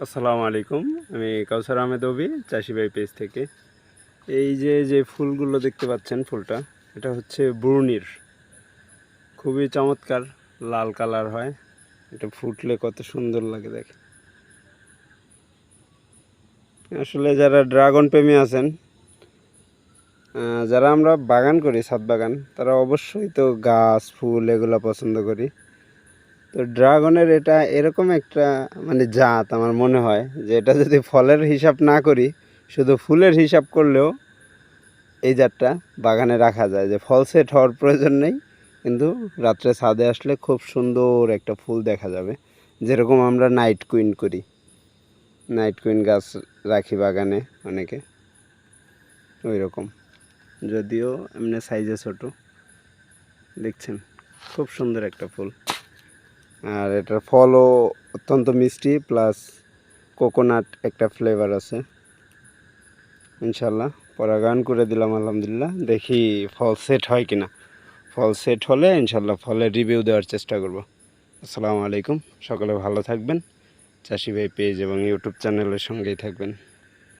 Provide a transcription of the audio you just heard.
আসসালামু আলাইকুম। আমি কাউসার আহমেদ অবি চাষি ভাই পেজ থেকে। এই যে যে ফুলগুলো দেখতে পাচ্ছেন ফুলটা, এটা হচ্ছে বুরনির। খুবই চমৎকার, লাল কালার হয়। এটা ফুটলে কত সুন্দর লাগে দেখে। আসলে যারা ড্রাগন প্রেমী আছেন যারা আমরা বাগান করি, ছাদ বাগান, তারা অবশ্যই তো গাছ, ফুল এগুলো পছন্দ করি। তো ড্রাগনের এটা এরকম একটা মানে জাত আমার মনে হয়, যে এটা যদি ফলের হিসাব না করি, শুধু ফুলের হিসাব করলেও এই জাতটা বাগানে রাখা যায়। যে ফল সেট হওয়ার প্রয়োজন নেই, কিন্তু রাত্রে ছাদে আসলে খুব সুন্দর একটা ফুল দেখা যাবে। যেরকম আমরা নাইট কুইন করি। নাইট কুইন গাছ রাখি বাগানে অনেকে। ওই রকম যদিও এমনি সাইজে ছোট। দেখছেন? খুব সুন্দর একটা ফুল। আর এটার ফলও অত্যন্ত মিষ্টি, প্লাস কোকোনাট একটা ফ্লেভার আছে। ইনশাল্লাহ পরাগায়ন করে দিলাম, আলহামদুলিল্লাহ। দেখি ফল সেট হয় কিনা। ফল সেট হলে ইনশাল্লাহ ফলের রিভিউ দেওয়ার চেষ্টা করব। আসসালামু আলাইকুম, সকলে ভালো থাকবেন। চাষি ভাই পেজ এবং ইউটিউব চ্যানেলের সঙ্গেই থাকবেন।